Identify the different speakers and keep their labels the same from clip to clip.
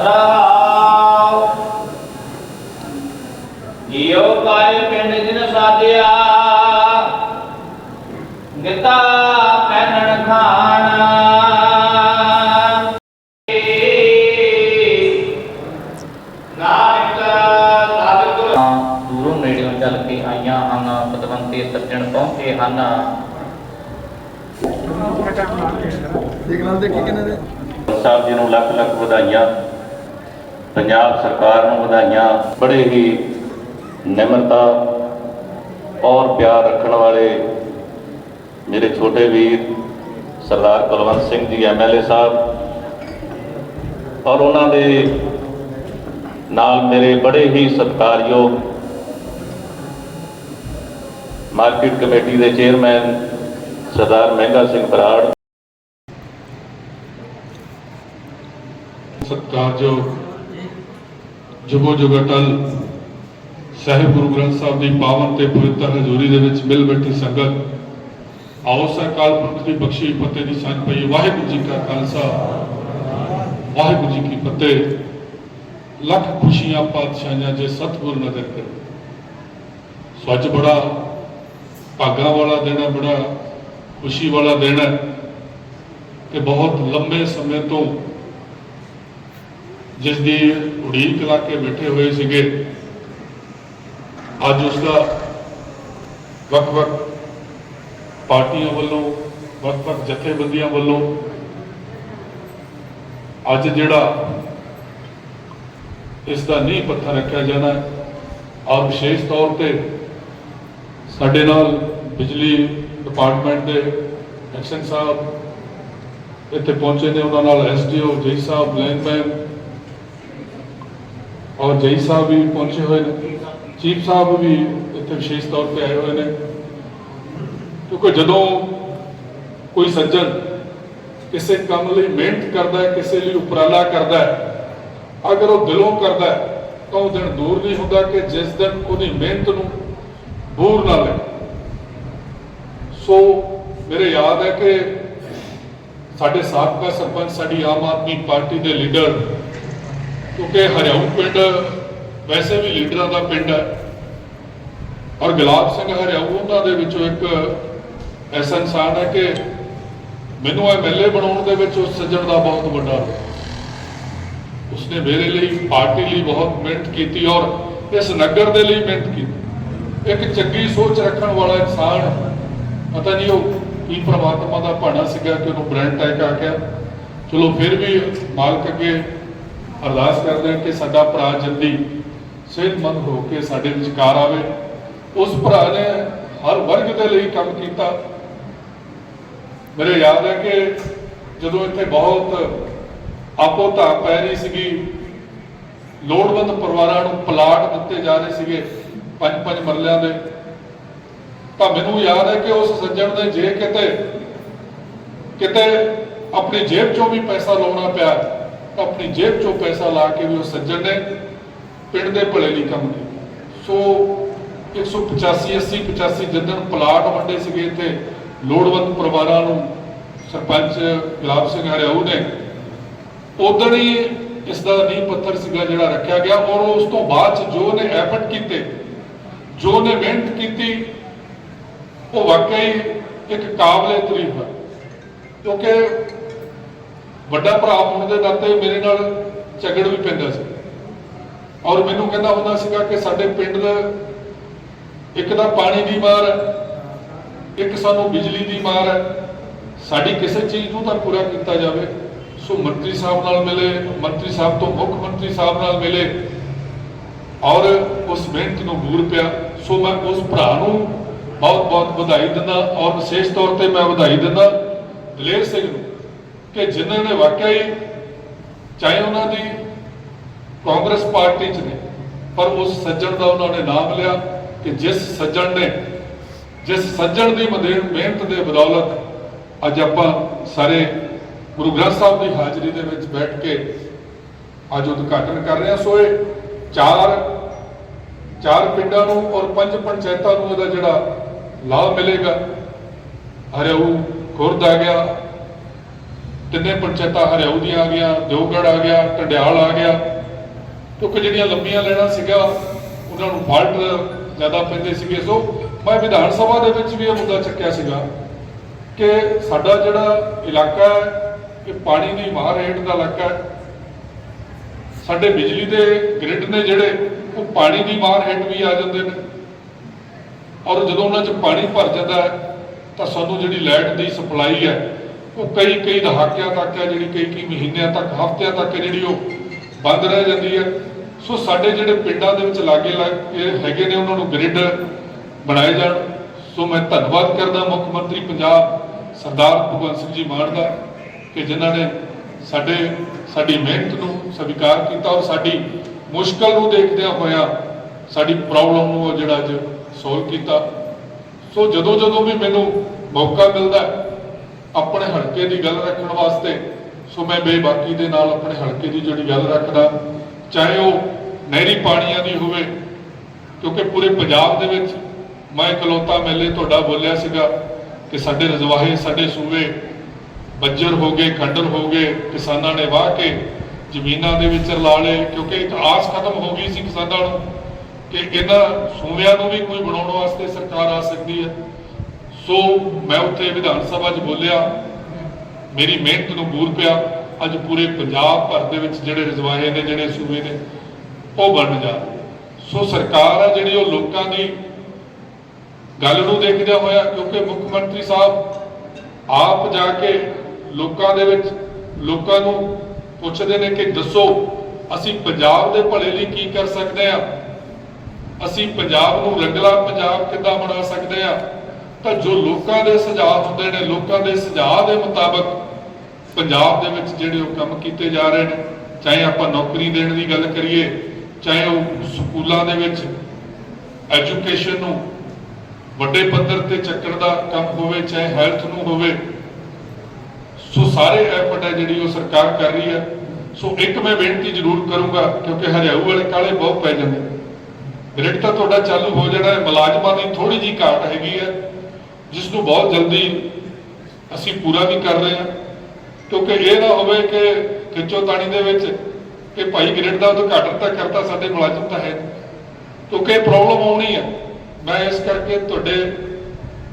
Speaker 1: ਰਹਾਉ ਜਿਉ ਕਾਇ ਪਿੰਡ ਜਿਨ ਸਾਧਿਆ ਗਿਤਾ ਪੈਨਣ ਖਾਣਾ। ਨਾਨਕ ਸਤਿਗੁਰ ਦੂਰੋਂ ਨੇੜਿਓਂ ਚੱਲ ਕੇ ਆਈਆਂ ਹਨ ਪਤਵੰਤੇ ਸੱਜਣ ਪਹੁੰਚੇ ਹਨ।
Speaker 2: ਦੇਖ ਨਾਲ ਦੇਖੀ ਕਿਨੇ ਦੇ?
Speaker 3: ਸਾਹਿਬ ਜੀ ਨੂੰ ਲੱਖ ਲੱਖ ਵਧਾਈਆਂ। ਪੰਜਾਬ ਸਰਕਾਰ ਨੂੰ ਵਧਾਈਆਂ, ਬੜੇ ਹੀ ਨਿਮਰਤਾ ਔਰ ਪਿਆਰ ਰੱਖਣ ਵਾਲੇ ਮੇਰੇ ਛੋਟੇ ਵੀਰ ਸਰਦਾਰ ਕੁਲਵੰਤ ਸਿੰਘ ਜੀ ਐਮਐਲਏ ਸਾਹਿਬ ਔਰ ਉਹਨਾਂ ਦੇ ਨਾਲ ਮੇਰੇ ਬੜੇ ਹੀ ਸਤਿਕਾਰਯੋਗ ਮਾਰਕੀਟ ਕਮੇਟੀ ਦੇ ਚੇਅਰਮੈਨ ਸਰਦਾਰ ਮਹਿੰਗਾ ਸਿੰਘ ਬਰਾੜ
Speaker 4: ਸਤਿਕਾਰਯੋਗ ਜੁਗੋ ਜੁਗਟਲ ਸਾਹਿਬ ਗੁਰੂ ਗ੍ਰੰਥ ਸਾਹਿਬ ਦੀ ਪਾਵਨ ਤੇ ਪਵਿੱਤਰ ਹਜ਼ੂਰੀ ਦੇ ਵਿੱਚ ਮਿਲ ਬੈਠੀ ਸੰਗਤ, ਆਓ ਸਰਕਾਲ ਪੁਰਖ ਦੀ ਬਖਸ਼ੀ ਫਤਿਹ ਦੀ ਸਾਂਝ ਪਈ ਵਾਹਿਗੁਰੂ ਜੀ ਕਾ ਖਾਲਸਾ, ਵਾਹਿਗੁਰੂ ਜੀ ਕੀ ਫਤਿਹ। ਲੱਖ ਖੁਸ਼ੀਆਂ ਪਾਤਸ਼ਾਹਾਂ ਜੇ ਸਤਿਗੁਰ ਨਦਰ ਕਰੇ ਅੱਜ ਬੜਾ, ਭਾਗਾਂ ਵਾਲਾ ਦਿਨ ਹੈ, ਬੜਾ ਖੁਸ਼ੀ ਵਾਲਾ ਦਿਨ ਹੈ। ਕਿ ਬਹੁਤ ਲੰਬੇ ਸਮੇਂ ਤੋਂ ਜਿਸ ਦੀ ਉਡੀਕ ਲਾ ਕੇ ਬੈਠੇ ਹੋਏ ਸੀਗੇ, ਅੱਜ ਉਸ ਦਾ ਵੱਖ-ਵੱਖ ਪਾਰਟੀਆਂ ਵੱਲੋਂ, ਵੱਖ-ਵੱਖ ਜਥੇਬੰਦੀਆਂ ਵੱਲੋਂ ਅੱਜ ਜਿਹੜਾ ਇਸ ਦਾ ਨੀਂਹ ਪੱਥਰ ਰੱਖਿਆ ਜਾਣਾ ਹੈ ਔਰ ਵਿਸ਼ੇਸ਼ ਤੌਰ ਤੇ ਸਾਡੇ ਨਾਲ ਬਿਜਲੀ ਡਿਪਾਰਟਮੈਂਟ ਦੇ ਐਕਸ਼ਨ ਸਾਹਿਬ ਇੱਥੇ ਪਹੁੰਚੇ ਨੇ, ਉਹਨਾਂ ਨਾਲ ਐਸਡੀਓ ਜੀ ਸਾਹਿਬ ਲੈਂਡਮੈਨ ਔਰ ਜਈ ਸਾਹਿਬ ਵੀ ਪਹੁੰਚੇ ਹੋਏ ਨੇ। ਚੀਫ ਸਾਹਿਬ ਵੀ ਇੱਥੇ ਵਿਸ਼ੇਸ਼ ਤੌਰ ਤੇ ਆਏ ਹੋਏ ਨੇ। ਕਿਉਂਕਿ ਜਦੋਂ ਕੋਈ ਸੱਜਣ ਕਿਸੇ ਕੰਮ ਲਈ ਮਿਹਨਤ ਕਰਦਾ ਹੈ, ਕਿਸੇ ਲਈ ਉਪਰਾਲਾ ਕਰਦਾ ਹੈ, ਅਗਰ ਉਹ ਦਿਲੋਂ ਕਰਦਾ ਹੈ, ਤਾਂ ਉਹ ਦਿਨ ਦੂਰ ਨਹੀਂ ਹੁੰਦਾ ਕਿ ਜਿਸ ਦਿਨ ਉਹਦੀ ਮਿਹਨਤ ਨੂੰ ਬੂਰ ਨਾ ਲੈ ਸੋ ਮੇਰੇ ਯਾਦ ਹੈ ਕਿ ਸਾਡੇ ਸਾਬਕਾ ਸਰਪੰਚ, ਸਾਡੀ ਆਮ ਆਦਮੀ ਪਾਰਟੀ ਦੇ ਲੀਡਰ ਕਿਉਂਕਿ ਹਰਿਆਊ ਪਿੰਡ ਵੈਸੇ ਵੀ ਲੀਡਰਾਂ ਦਾ ਪਿੰਡ ਹੈ। ਔਰ ਗੁਲਾਬ ਸਿੰਘ ਹਰਿਆਊ ਉਹਨਾਂ ਦੇ ਵਿੱਚੋਂ ਇੱਕ ਐਸਾ ਇਨਸਾਨ ਹੈ ਕਿ ਮੈਨੂੰ ਐਮਐਲਏ ਬਣਾਉਣ ਦੇ ਵਿੱਚ ਉਸ ਸੱਜਣ ਦਾ ਬਹੁਤ ਵੱਡਾ ਰੋਲ ਉਸਨੇ ਮੇਰੇ ਲਈ, ਪਾਰਟੀ ਲਈ ਬਹੁਤ ਮਿਹਨਤ ਕੀਤੀ ਔਰ ਇਸ ਨਗਰ ਦੇ ਲਈ ਮਿਹਨਤ ਕੀਤੀ। ਇੱਕ ਚੰਗੀ ਸੋਚ ਰੱਖਣ ਵਾਲਾ ਇਨਸਾਨ ਪਤਾ ਨਹੀਂ ਉਹ ਕੀ ਪ੍ਰਮਾਤਮਾ ਦਾ ਭਾਣਾ ਸੀਗਾ ਕਿ ਉਹਨੂੰ ਬ੍ਰੈਂਡ ਟੈਕ ਆ ਗਿਆ। ਚਲੋ ਫਿਰ ਵੀ ਮਾਲਕ ਅੱਗੇ ਅਰਦਾਸ ਕਰਦੇ ਹਾਂ ਕਿ ਸਾਡਾ ਭਰਾ ਜਲਦੀ ਸਿਹਤਮੰਦ ਹੋ ਕੇ ਸਾਡੇ ਵਿਚਕਾਰ ਆਵੇ। ਉਸ ਭਰਾ ਨੇ ਹਰ ਵਰਗ ਦੇ ਲਈ ਕੰਮ ਕੀਤਾ। ਮੇਰੇ ਯਾਦ ਹੈ ਕਿ ਜਦੋਂ ਇੱਥੇ ਬਹੁਤ ਆਪੋ ਧਾ ਪੈ ਰਹੀ ਸੀਗੀ, ਲੋੜਵੰਦ ਪਰਿਵਾਰਾਂ ਨੂੰ ਪਲਾਟ ਦਿੱਤੇ ਜਾ ਰਹੇ ਸੀਗੇ ਪੰਜ ਪੰਜ ਮਰਲਿਆਂ ਦੇ। ਤਾਂ ਮੈਨੂੰ ਯਾਦ ਹੈ ਕਿ ਉਸ ਸੱਜਣ ਨੇ ਜੇ ਕਿਤੇ ਕਿਤੇ ਆਪਣੀ ਜੇਬ ਚੋਂ ਵੀ ਪੈਸਾ ਲਾਉਣਾ ਪਿਆ। ਆਪਣੀ ਜੇਬ ਚੋਂ ਪੈਸਾ ਲਾ ਕੇ ਵੀ ਉਹ ਸੱਜਣ ਨੇ ਪਿੰਡ ਦੇ ਭਲੇ ਲਈ ਕੰਮ ਕੀਤਾ। ਸੋ 185 80 85 ਜਿੱਦਣ ਪਲਾਟ ਵੰਡੇ ਸੀਗੇ ਇੱਥੇ, ਲੋੜਵੰਦ ਪਰਿਵਾਰਾਂ ਨੂੰ ਸਰਪੰਚ ਗੁਲਾਬ ਸਿੰਘ ਹਰਿਆਊ ਨੇ ਉਦੋਂ ਹੀ ਇਸ ਦਾ ਨੀਂਹ ਪੱਥਰ ਸੀਗਾ ਜਿਹੜਾ ਰੱਖਿਆ ਗਿਆ ਔਰ ਉਸ ਤੋਂ ਬਾਅਦ ਚ ਜੋ ਨੇ ਐਫਰਟ ਕੀਤੇ, ਜੋ ਨੇ ਮਿਹਨਤ ਕੀਤੀ, ਉਹ ਵਾਕਈ ਇੱਕ ਕਾਬਲੇ ਤਾਰੀਫ ਹੈ। ਕਿਉਂਕਿ ਵੱਡਾ ਭਰਾ ਹੋਣ ਦੇ ਨਾਤੇ ਮੇਰੇ ਨਾਲ ਝਗੜ ਵੀ ਪੈਂਦਾ ਸੀ। ਔਰ ਮੈਨੂੰ ਕਹਿੰਦਾ ਹੁੰਦਾ ਸੀਗਾ ਕਿ ਸਾਡੇ ਪਿੰਡ ਦਾ ਇੱਕ ਤਾਂ ਪਾਣੀ ਦੀ ਮਾਰ ਹੈ, ਇੱਕ ਸਾਨੂੰ ਬਿਜਲੀ ਦੀ ਮਾਰ ਹੈ। ਸਾਡੀ ਕਿਸੇ ਚੀਜ਼ ਨੂੰ ਤਾਂ ਪੂਰਾ ਕੀਤਾ ਜਾਵੇ। ਸੋ ਮੰਤਰੀ ਸਾਹਿਬ ਨਾਲ ਮਿਲੇ, ਮੰਤਰੀ ਸਾਹਿਬ ਤੋਂ ਮੁੱਖ ਮੰਤਰੀ ਸਾਹਿਬ ਨਾਲ ਮਿਲੇ ਔਰ ਉਸ ਮਿਹਨਤ ਨੂੰ ਬੂਰ ਪਿਆ। ਸੋ ਮੈਂ ਉਸ ਭਰਾ ਨੂੰ ਬਹੁਤ ਬਹੁਤ ਵਧਾਈ ਦਿੰਦਾ ਔਰ ਵਿਸ਼ੇਸ਼ ਤੌਰ ਤੇ ਮੈਂ ਵਧਾਈ ਦਿੰਦਾ ਦਲੇਰ ਸਿੰਘ ਨੂੰ। ਕਿ ਜਿਨ੍ਹਾਂ ਨੇ ਵਾਕਿਆ ਹੀ ਚਾਹੇ ਉਹਨਾਂ ਦੀ ਕਾਂਗਰਸ ਪਾਰਟੀ 'ਚ ਨੇ, ਪਰ ਉਸ ਸੱਜਣ ਦਾ ਉਹਨਾਂ ਨੇ ਨਾਮ ਲਿਆ ਕਿ ਜਿਸ ਸੱਜਣ ਨੇ, ਜਿਸ ਸੱਜਣ ਦੀ ਮਦੇ- ਮਿਹਨਤ ਦੇ ਬਦੌਲਤ ਅੱਜ ਆਪਾਂ ਸਾਰੇ ਗੁਰੂ ਗ੍ਰੰਥ ਸਾਹਿਬ ਦੀ ਹਾਜ਼ਰੀ ਦੇ ਵਿੱਚ ਬੈਠ ਕੇ ਅੱਜ ਉਦਘਾਟਨ ਕਰ ਰਹੇ ਹਾਂ। ਸੋ ਇਹ ਚਾਰ ਚਾਰ ਪਿੰਡਾਂ ਨੂੰ ਔਰ ਪੰਜ ਪੰਚਾਇਤਾਂ ਨੂੰ ਇਹਦਾ ਜਿਹੜਾ ਲਾਭ ਮਿਲੇਗਾ। ਹਰਿਆਊ ਖੁਰਦ ਆ ਗਿਆ ਤਿੰਨੇ ਪੰਚਾਇਤਾਂ ਹਰਿਆਊ ਦੀਆਂ ਆ ਗਿਆ ਦਿਓਗੜ ਆ ਗਿਆ ਟੰਡਿਆਲ ਆ ਗਿਆ। ਕਿਉਂਕਿ ਜਿਹੜੀਆਂ ਲੰਬੀਆਂ ਲੈਣਾ ਸੀਗਾ, ਉਹਨਾਂ ਨੂੰ ਫਾਲਟ ਜ਼ਿਆਦਾ ਪੈਂਦੇ ਸੀਗੇ। ਸੋ ਮੈਂ ਵਿਧਾਨ ਸਭਾ ਦੇ ਵਿੱਚ ਵੀ ਇਹ ਮੁੱਦਾ ਚੱਕਿਆ ਸੀਗਾ ਕਿ ਸਾਡਾ ਜਿਹੜਾ ਇਲਾਕਾ ਹੈ, ਇਹ ਪਾਣੀ ਦੀ ਮਾਰ ਹੇਠ ਦਾ ਇਲਾਕਾ ਹੈ। ਸਾਡੇ ਬਿਜਲੀ ਦੇ ਗ੍ਰਿਡ ਨੇ ਜਿਹੜੇ, ਉਹ ਪਾਣੀ ਦੀ ਮਾਰ ਹੇਠ ਵੀ ਆ ਜਾਂਦੇ ਨੇ। ਔਰ ਜਦੋਂ ਉਹਨਾਂ 'ਚ ਪਾਣੀ ਭਰ ਜਾਂਦਾ ਤਾਂ ਸਾਨੂੰ ਜਿਹੜੀ ਲਾਈਟ ਦੀ ਸਪਲਾਈ ਹੈ ਉਹ ਕਈ ਕਈ ਦਹਾਕਿਆਂ ਤੱਕ ਹੈ ਜਿਹੜੀ ਕਈ ਕਈ ਮਹੀਨਿਆਂ ਤੱਕ ਹਫ਼ਤਿਆਂ ਤੱਕ ਜਿਹੜੀ ਉਹ ਬੰਦ ਰਹਿ ਜਾਂਦੀ ਹੈ। ਸੋ ਸਾਡੇ ਜਿਹੜੇ ਪਿੰਡਾਂ ਦੇ ਵਿੱਚ ਲਾਗੇ ਲਾਗੇ ਹੈਗੇ ਨੇ ਉਹਨਾਂ ਨੂੰ ਗ੍ਰਿਡ ਬਣਾਏ ਜਾਣ। ਸੋ ਮੈਂ ਧੰਨਵਾਦ ਕਰਦਾ ਮੁੱਖ ਮੰਤਰੀ ਪੰਜਾਬ ਸਰਦਾਰ ਭਗਵੰਤ ਸਿੰਘ ਜੀ ਮਾਨ ਦਾ ਕਿ ਜਿਨ੍ਹਾਂ ਨੇ ਸਾਡੇ ਸਾਡੀ ਮਿਹਨਤ ਨੂੰ ਸਵੀਕਾਰ ਕੀਤਾ ਔਰ ਸਾਡੀ ਮੁਸ਼ਕਲ ਨੂੰ ਦੇਖਦਿਆਂ ਹੋਇਆ ਸਾਡੀ ਪ੍ਰੋਬਲਮ ਨੂੰ ਉਹ ਜਿਹੜਾ ਅੱਜ ਸੋਲਵ ਕੀਤਾ। ਸੋ ਜਦੋਂ ਜਦੋਂ ਵੀ ਮੈਨੂੰ ਮੌਕਾ ਮਿਲਦਾ ਹੈ, ਆਪਣੇ ਹਲਕੇ ਦੀ ਗੱਲ ਰੱਖਣ ਵਾਸਤੇ। ਸੋ ਮੈਂ ਬੇਬਾਕੀ ਦੇ ਨਾਲ ਆਪਣੇ ਹਲਕੇ ਦੀ ਜਿਹੜੀ ਗੱਲ ਰੱਖਦਾ, ਚਾਹੇ ਉਹ ਨਹਿਰੀ ਪਾਣੀਆਂ ਦੀ ਹੋਵੇ, ਕਿਉਂਕਿ ਪੂਰੇ ਪੰਜਾਬ ਦੇ ਵਿੱਚ ਮੈਂ ਇਕਲੌਤਾ ਮੇਲੇ ਤੁਹਾਡਾ ਬੋਲਿਆ ਸੀਗਾ ਕਿ ਸਾਡੇ ਰਜਵਾਹੇ, ਸਾਡੇ ਸੂਬੇ ਬੱਜਰ ਹੋ ਗਏ, ਖੰਡਰ ਹੋ ਗਏ, ਕਿਸਾਨਾਂ ਨੇ ਵਾਹ ਕੇ ਜ਼ਮੀਨਾਂ ਦੇ ਵਿੱਚ ਲਾ ਲਏ, ਕਿਉਂਕਿ ਇੱਕ ਆਸ ਖਤਮ ਹੋ ਗਈ ਸੀ ਕਿਸਾਨਾਂ ਨੂੰ ਕਿ ਇਹਨਾਂ ਸੂਬਿਆਂ ਨੂੰ ਵੀ ਕੋਈ ਬਣਾਉਣ ਵਾਸਤੇ ਸਰਕਾਰ ਆ ਸਕਦੀ ਹੈ। ਸੋ ਮੈਂ ਉੱਥੇ ਵਿਧਾਨ ਸਭਾ 'ਚ ਬੋਲਿਆ। ਮੇਰੀ ਮਿਹਨਤ ਨੂੰ ਬੂਰ ਪਿਆ। ਅੱਜ ਪੂਰੇ ਪੰਜਾਬ ਭਰ ਦੇ ਵਿੱਚ ਜਿਹੜੇ ਰਜਵਾਹੇ ਨੇ, ਜਿਹੜੇ ਸੂਬੇ ਨੇ, ਉਹ ਬਣ ਜਾ ਸੋ ਸਰਕਾਰ ਆ ਜਿਹੜੀ ਉਹ ਲੋਕਾਂ ਦੀ ਗੱਲ ਨੂੰ ਦੇਖਦਿਆਂ ਹੋਇਆ, ਕਿਉਂਕਿ ਮੁੱਖ ਮੰਤਰੀ ਸਾਹਿਬ ਆਪ ਜਾ ਕੇ ਲੋਕਾਂ ਦੇ ਵਿੱਚ ਲੋਕਾਂ ਨੂੰ ਪੁੱਛਦੇ ਨੇ ਕਿ ਦੱਸੋ, ਅਸੀਂ ਪੰਜਾਬ ਦੇ ਭਲੇ ਲਈ ਕੀ ਕਰ ਸਕਦੇ ਆ ਅਸੀਂ ਪੰਜਾਬ ਨੂੰ ਰੰਗਲਾ ਪੰਜਾਬ ਕਿੱਦਾਂ ਬਣਾ ਸਕਦੇ ਆ ਤਾਂ ਜੋ ਲੋਕਾਂ ਦੇ ਸੁਝਾਅ ਹੁੰਦੇ ਨੇ, ਲੋਕਾਂ ਦੇ ਸੁਝਾਅ ਦੇ ਮੁਤਾਬਕ ਪੰਜਾਬ ਦੇ ਵਿੱਚ ਜਿਹੜੇ ਉਹ ਕੰਮ ਕੀਤੇ ਜਾ ਰਹੇ ਨੇ, ਚਾਹੇ ਆਪਾਂ ਨੌਕਰੀ ਦੇਣ ਦੀ ਗੱਲ ਕਰੀਏ, ਚਾਹੇ ਉਹ ਸਕੂਲਾਂ ਦੇ ਵਿੱਚ ਐਜੂਕੇਸ਼ਨ ਨੂੰ ਵੱਡੇ ਪੱਧਰ ਤੇ ਚੱਕਣ ਦਾ ਕੰਮ ਹੋਵੇ, ਚਾਹੇ ਹੈਲਥ ਨੂੰ ਹੋਵੇ, ਸੋ ਸਾਰੇ ਐਫਰਟ ਹੈ ਜਿਹੜੀ ਉਹ ਸਰਕਾਰ ਕਰ ਰਹੀ ਹੈ। ਸੋ ਇੱਕ ਮੈਂ ਬੇਨਤੀ ਜ਼ਰੂਰ ਕਰੂੰਗਾ, ਕਿਉਂਕਿ ਹਰਿਆਊ ਵਾਲੇ ਕਾਲੇ ਬਹੁਤ ਪੈ ਜਾਂਦੇ ਰੇਟ ਤਾਂ ਤੁਹਾਡਾ ਚਾਲੂ ਹੋ ਜਾਣਾ ਹੈ, ਮੁਲਾਜ਼ਮਾਂ ਦੀ ਥੋੜੀ ਜੀ ਘਾਟ ਹੈਗੀ ਹੈ। ਜਿਸ ਨੂੰ ਬਹੁਤ ਜਲਦੀ ਅਸੀਂ ਪੂਰਾ ਵੀ ਕਰ ਰਹੇ ਹਾਂ। ਕਿਉਂਕਿ ਇਹ ਨਾ ਹੋਵੇ ਕਿ ਖਿੱਚੋ ਤਾਣੀ ਦੇ ਵਿੱਚ ਕਿ ਭਾਈ ਗ੍ਰਿਡ ਦਾ ਉਦਘਾਟਨ ਤਾਂ ਕਰਤਾ, ਸਾਡੇ ਮੁਲਾਜ਼ਮ ਤਾਂ ਹੈ ਕਿਉਂਕਿ ਇਹ ਪ੍ਰੋਬਲਮ ਆਉਣੀ ਹੈ ਮੈਂ ਇਸ ਕਰਕੇ ਤੁਹਾਡੇ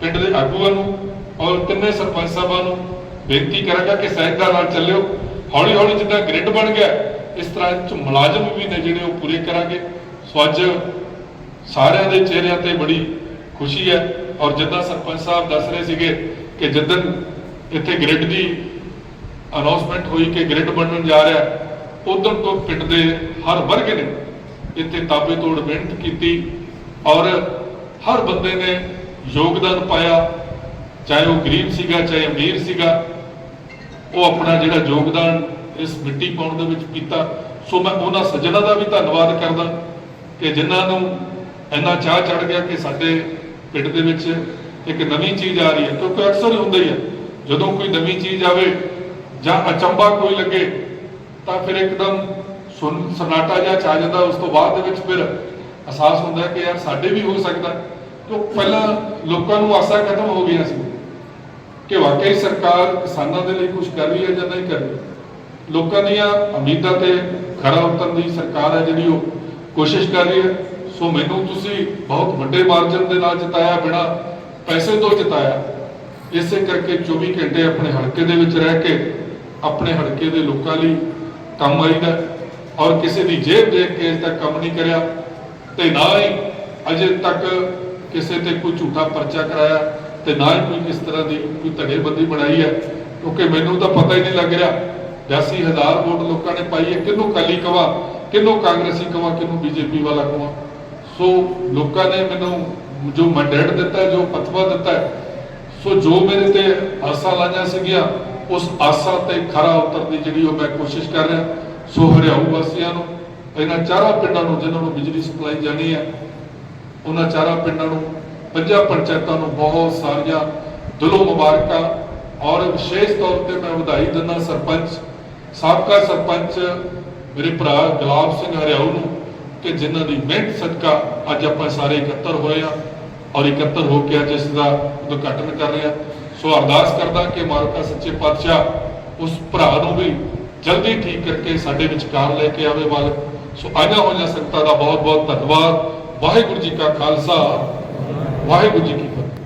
Speaker 4: ਪਿੰਡ ਦੇ ਆਗੂਆਂ ਨੂੰ ਔਰ ਤਿੰਨੇ ਸਰਪੰਚ ਸਾਹਿਬਾਂ ਨੂੰ ਬੇਨਤੀ ਕਰਾਂਗਾ ਕਿ ਸਹਿਜਤਾ ਨਾਲ ਚੱਲਿਓ। ਹੌਲੀ ਹੌਲੀ ਜਿੱਦਾਂ ਗ੍ਰਿਡ ਬਣ ਗਿਆ, ਇਸ ਤਰ੍ਹਾਂ 'ਚ ਮੁਲਾਜ਼ਮ ਵੀ ਨੇ ਜਿਹੜੇ ਉਹ ਪੂਰੇ ਕਰਾਂਗੇ। ਸੋ ਅੱਜ ਸਾਰਿਆਂ ਦੇ ਚਿਹਰਿਆਂ ਤੇ ਬੜੀ ਖੁਸ਼ੀ ਹੈ। ਔਰ ਜਿੱਦਾਂ ਸਰਪੰਚ ਸਾਹਿਬ ਦੱਸ ਰਹੇ ਸੀਗੇ ਕਿ ਜਿੱਦਣ ਇੱਥੇ ਗ੍ਰਿਡ ਦੀ ਅਨਾਉਂਸਮੈਂਟ ਹੋਈ ਕਿ ਗ੍ਰਿਡ ਬਣਨ ਜਾ ਰਿਹਾ ਉਦੋਂ ਤੋਂ ਪਿੰਡ ਦੇ ਹਰ ਵਰਗ ਨੇ ਇੱਥੇ ਤਾਬੇ ਤੋੜ ਮਿਹਨਤ ਕੀਤੀ ਔਰ ਹਰ ਬੰਦੇ ਨੇ ਯੋਗਦਾਨ ਪਾਇਆ, ਚਾਹੇ ਉਹ ਗਰੀਬ ਸੀਗਾ, ਚਾਹੇ ਅਮੀਰ ਸੀਗਾ, ਉਹ ਆਪਣਾ ਜਿਹੜਾ ਯੋਗਦਾਨ ਇਸ ਮਿੱਟੀ ਪਾਉਣ ਦੇ ਵਿੱਚ ਕੀਤਾ। ਸੋ ਮੈਂ ਉਹਨਾਂ ਸੱਜਣਾ ਦਾ ਵੀ ਧੰਨਵਾਦ ਕਰਦਾ ਕਿ ਜਿਨ੍ਹਾਂ ਨੂੰ ਇੰਨਾ ਚਾਹ ਚੜ ਗਿਆ ਕਿ ਸਾਡੇ ਪਿੰਡ ਦੇ ਵਿੱਚ ਇੱਕ ਨਵੀਂ ਚੀਜ਼ ਆ ਰਹੀ ਹੈ, ਕਿਉਂਕਿ ਅਕਸਰ ਹੀ ਹੁੰਦਾ ਹੀ ਹੈ, ਜਦੋਂ ਕੋਈ ਨਵੀਂ ਚੀਜ਼ ਆਵੇ ਜਾਂ ਅਚੰਭਾ ਕੋਈ ਲੱਗੇ, ਤਾਂ ਫਿਰ ਇੱਕਦਮ ਸੁਨ, ਸਨਾਟਾ ਜਿਹਾ ਛਾ ਜਾਂਦਾ, ਉਸ ਤੋਂ ਬਾਅਦ ਦੇ ਵਿੱਚ ਫਿਰ ਅਹਿਸਾਸ ਹੁੰਦਾ ਕਿ ਯਾਰ ਸਾਡੇ ਵੀ ਹੋ ਸਕਦਾ ਕਿਉਂ? ਪਹਿਲਾਂ ਲੋਕਾਂ ਨੂੰ ਆਸਾਂ ਖਤਮ ਹੋ ਗਈਆਂ ਸੀ ਕਿ ਵਾਕਈ ਸਰਕਾਰ ਕਿਸਾਨਾਂ ਦੇ ਲਈ ਕੁਝ ਕਰ ਰਹੀ ਹੈ ਜਾਂ ਨਹੀਂ ਕਰ ਰਹੀ। ਲੋਕਾਂ ਦੀਆਂ ਉਮੀਦਾਂ ਤੇ ਖਰਾ ਉਤਰਨ ਦੀ ਸਰਕਾਰ ਹੈ ਜਿਹੜੀ ਉਹ ਕੋਸ਼ਿਸ਼ ਕਰ ਰਹੀ ਹੈ। ਸੋ ਮੈਨੂੰ ਤੁਸੀਂ ਬਹੁਤ ਵੱਡੇ ਮਾਰਜਨ ਦੇ ਨਾਲ ਜਿਤਾਇਆ, ਬਿਨਾ ਪੈਸੇ ਤੋਂ ਜਿਤਾਇਆ। ਇਸੇ ਕਰਕੇ 24 ਘੰਟੇ ਆਪਣੇ ਹਲਕੇ ਦੇ ਵਿੱਚ ਰਹਿ ਕੇ, ਆਪਣੇ ਹਲਕੇ ਦੇ ਲੋਕਾਂ ਲਈ ਕੰਮ ਆਈਦਾ। ਔਰ ਕਿਸੇ ਦੀ ਜੇਬ ਦੇਖ ਕੇ ਇਸ ਤੱਕ ਕੰਮ ਨਹੀਂ ਕਰਿਆ। ਤੇ ਨਾ ਹੀ ਅਜੇ ਤੱਕ ਕਿਸੇ ਤੇ ਕੋਈ ਝੂਠਾ ਪਰਚਾ ਕਰਾਇਆ ਤੇ ਨਾ ਹੀ ਕੋਈ ਇਸ ਤਰ੍ਹਾਂ ਦੀ ਕੋਈ ਧੜੇਬੰਦੀ ਬਣਾਈ ਹੈ। ਕਿਉਂਕਿ ਮੈਨੂੰ ਤਾਂ ਪਤਾ ਹੀ ਨਹੀਂ ਲੱਗ ਰਿਹਾ 80000 ਵੋਟ ਲੋਕਾਂ ਨੇ ਪਾਈ ਹੈ। ਕਿਹਨੂੰ ਕਾਲੀ ਕਵਾ, ਕਿਹਨੂੰ ਕਾਂਗਰਸੀ ਕਵਾ, ਕਿਹਨੂੰ ਬੀਜੇਪੀ ਵਾਲਾ ਕਵਾ? ਸੋ ਲੋਕਾਂ ਨੇ ਮੈਨੂੰ ਜੋ ਮੰਡੇਟ ਦਿੱਤਾ, ਜੋ ਫਤਵਾ ਦਿੱਤਾ ਸੋ ਜੋ ਮੇਰੇ ਤੇ ਆਸਾਂ ਲਾਈਆਂ ਸੀਗੀਆਂ, ਉਸ ਆਸਾਂ ਤੇ ਖਰਾ ਉਤਰਨ ਦੀ ਜਿਹੜੀ ਉਹ ਮੈਂ ਕੋਸ਼ਿਸ਼ ਕਰ ਰਿਹਾ, ਸੋ ਹਰਿਆਊ ਵਾਸੀਆਂ ਨੂੰ, ਇਹਨਾਂ ਚਾਰਾਂ ਪਿੰਡਾਂ ਨੂੰ ਜਿਨ੍ਹਾਂ ਨੂੰ ਬਿਜਲੀ ਸਪਲਾਈ ਜਾਣੀ ਹੈ, ਉਹਨਾਂ ਚਾਰਾਂ ਪਿੰਡਾਂ ਨੂੰ, ਪੰਜਾਂ ਪੰਚਾਇਤਾਂ ਨੂੰ ਬਹੁਤ ਸਾਰੀਆਂ ਦਿਲੋਂ ਮੁਬਾਰਕਾਂ ਔਰ ਵਿਸ਼ੇਸ਼ ਤੌਰ ਤੇ ਮੈਂ ਵਧਾਈ ਦਿੰਦਾ ਸਰਪੰਚ, ਸਾਬਕਾ ਸਰਪੰਚ ਮੇਰੇ ਭਰਾ ਗੁਲਾਬ ਸਿੰਘ ਹਰਿਆਊ ਨੂੰ ਕਿ ਜਿਨ੍ਹਾਂ ਦੀ ਮਿਹਨਤ ਸਦਕਾ ਅੱਜ ਆਪਾਂ ਸਾਰੇ ਇਕੱਤਰ ਹੋਏ ਆ ਔਰ ਇਕੱਤਰ ਹੋ ਕੇ ਅੱਜ ਇਸ ਦਾ ਉਦਘਾਟਨ ਕਰ ਰਹੇ ਆ ਸੋ ਅਰਦਾਸ ਕਰਦਾ ਕਿ ਮਾਲਕਾ ਸੱਚੇ ਪਾਤਸ਼ਾਹ ਉਸ ਭਰਾ ਨੂੰ ਵੀ ਜਲਦੀ ਠੀਕ ਕਰਕੇ ਸਾਡੇ ਵਿਚਕਾਰ ਲੈ ਕੇ ਆਵੇ ਮਾਲਕ। ਸੋ ਆਈਆਂ ਹੋਈਆਂ ਸੰਗਤਾਂ ਦਾ ਬਹੁਤ ਬਹੁਤ ਧੰਨਵਾਦ। ਵਾਹਿਗੁਰੂ ਜੀ ਕਾ ਖਾਲਸਾ। ਵਾਹਿਗੁਰੂ ਜੀ ਕੀ